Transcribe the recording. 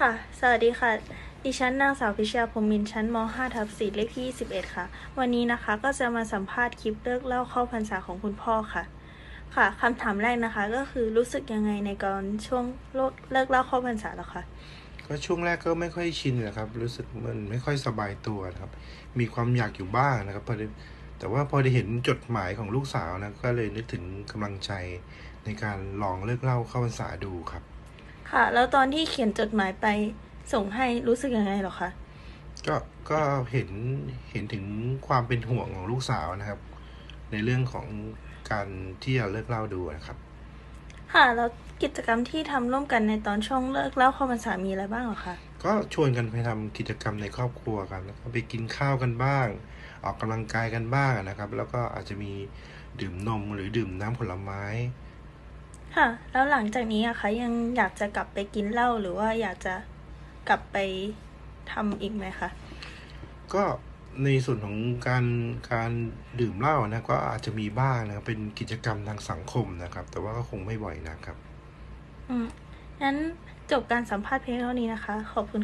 ค่ะ สวัสดีค่ะ ดิฉันนางสาวพิชยาพรมินชั้นม 5 ทับ4เลขที่21 ค่ะ วันนี้นะคะก็จะมาสัมภาษณ์คลิปเลิกเล่าเข้าพรรษาของคุณพ่อค่ะ ค่ะคำถามแรกนะคะ ก็คือรู้สึกยังไงในก่อนช่วงเลิกเล่าเข้าพรรษาแล้วคะก็ช่วงแรกก็ไม่ค่อยชินนะครับ รู้สึกมันไม่ค่อยสบายตัวนะครับ มีความอยากอยู่บ้างนะครับพอแต่ว่าพอได้เห็นจดหมายของลูกสาวนะก็เลยนึกถึงกำลังใจในการลองเลิกเล่าเข้าพรรษาดูครับ ค่ะ แล้วตอนที่เขียนจดหมายไปส่งให้รู้สึกยังไงเหรอคะก็ก็เห็นเห็นถึงความเป็นห่วงของลูกสาวนะครับ ในเรื่องของการที่จะเลิกเหล่าดูนะครับ ค่ะแล้วกิจกรรมที่ทำร่วมกันในตอนช่วงเลิกเล่าเข้าพรรษามีอะไรบ้างเหรอคะก็ชวนกันไปทำกิจกรรมในครอบครัวกันแล้วก็ไปกินข้าวกันบ้าง ออกกำลังกายกันบ้างนะครับ แล้วก็อาจจะมีดื่มนมหรือดื่มน้ำผลไม้ ค่ะ แล้วหลังจากนี้อะคะยังอยากจะกลับไปกินเหล้าหรือว่าอยากจะกลับไปทำอีกไหมคะ ก็ในส่วนของการการดื่มเหล้านะก็อาจจะมีบ้างนะครับเป็นกิจกรรมทางสังคมนะครับ แต่ว่าก็คงไม่บ่อยนะครับ อืมงั้นจบการสัมภาษณ์เพียงเท่านี้นะคะ ขอบคุณ